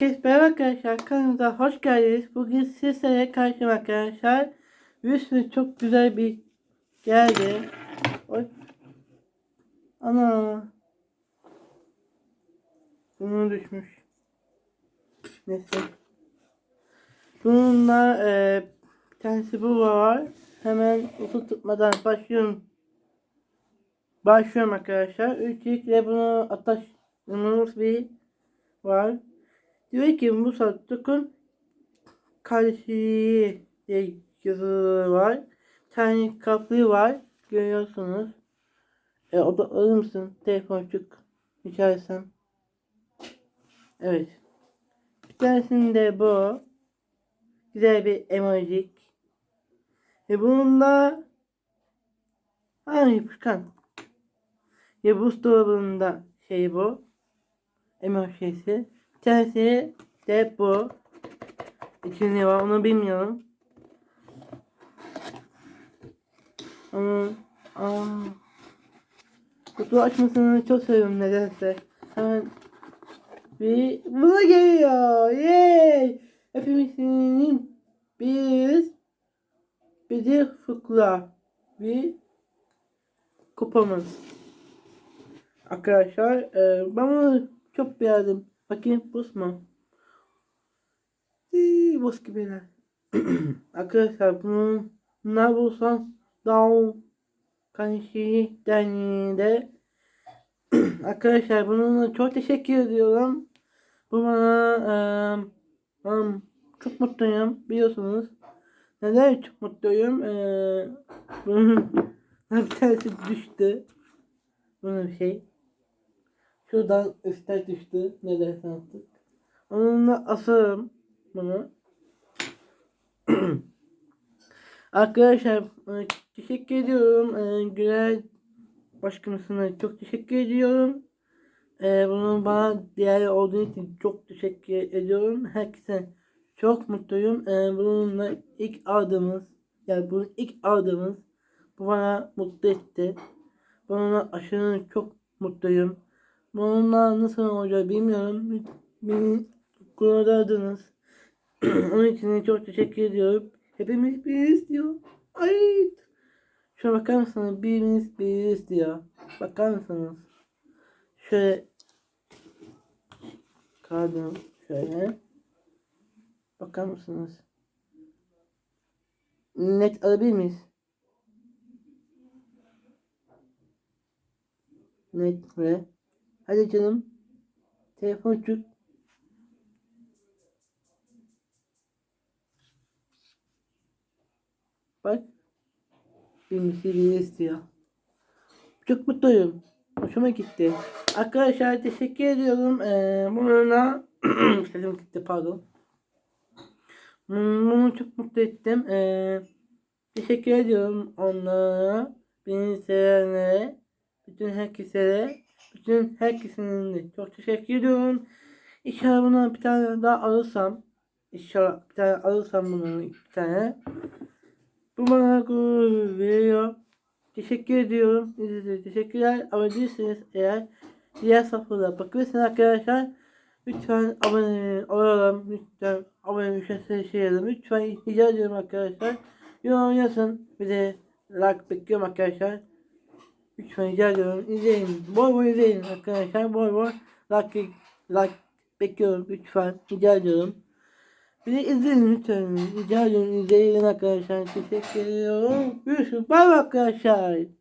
Merhaba arkadaşlar kanalımıza hoş geldiniz. Bugün sizlere karşıyım arkadaşlar. Üstüne çok güzel bir geldi. Oy. Ana. Bunu düşmüş. Neyse. Bununla e, bir tanesi bu var. Hemen usul tutmadan başlıyorum. Başlıyorum arkadaşlar. Öncelikle bunu ataşımız bir var. Diyor ki Musa Tukun kardeşi diye yazıları var. Tane kaplı var. Görüyorsunuz. E, o da alır mısın? Telefoncuk. Rica etsem. Evet. Bir tanesinde bu. Güzel bir emojik. Ve bununla aynı yapışkan. Ya buzdolabında şey bu. Emojisi. Bir de bu. İçinde var onu bilmiyorum. Ama aa, kutu açmasını çok seviyorum nedense. Hemen bir buna geliyor. Yay! Hepimizin biz bir de fıkra bir kupamız. Arkadaşlar e, ben bunu çok beğendim. Bakayım buz mu? İyi, buz gibiler. Arkadaşlar bunu ne bulsam daha kanişi denliğinde Arkadaşlar bununla çok teşekkür ediyorum. Bu bana e, um, çok mutluyum biliyorsunuz. Neden çok mutluyum? E, bunun bir tanesi düştü. Bunun şey. Şuradan üstte düştü. Ne dersen artık. Onunla asarım bunu. Arkadaşlar e, teşekkür ediyorum. E, Güler başkanısına çok teşekkür ediyorum. E, bunun bana değerli olduğu için çok teşekkür ediyorum. Herkese çok mutluyum. Bununla ilk aldığımız yani bunun ilk aldığımız bu bana mutlu etti. Bununla aşırı çok mutluyum. Bununla nasıl olacak bilmiyorum. Beni kurtardınız. Onun için çok teşekkür ediyorum. Hepimiz biriz diyor. Ay. Şuna bakar mısınız? Birimiz biriz diyor. Bakar mısınız? Şöyle kaldım şöyle. Bakar mısınız? Net alabilir miyiz? Net ve Hadi canım. Telefon tut. Bak. Bir misiri istiyor. Çok mutluyum. Hoşuma gitti. Arkadaşlar teşekkür ediyorum. Ee, bununla sesim gitti pardon. Bunu çok mutlu ettim. Ee, teşekkür ediyorum onlara. Beni sevenlere. Bütün herkese. Bütün herkesin de çok teşekkür ediyorum. İnşallah buna bir tane daha alırsam. İnşallah bir tane alırsam bunu bir tane. Bu bana gurur veriyor. Teşekkür ediyorum. İzlediğiniz teşekkürler. Abone değilseniz eğer diğer sayfalara bakıyorsanız arkadaşlar lütfen abone olalım. Lütfen abone ücretsiz şey yazın. Lütfen rica ediyorum arkadaşlar. Yorum yazın. Bir de like bekliyorum arkadaşlar. Lütfen rica ediyorum. İzleyin. Bol bol izleyin arkadaşlar. Bol bol like, like bekliyorum. Lütfen rica ediyorum. Bir de izleyin lütfen. Rica ediyorum izleyin arkadaşlar. Teşekkür ediyorum. Görüşürüz. Bay bay arkadaşlar.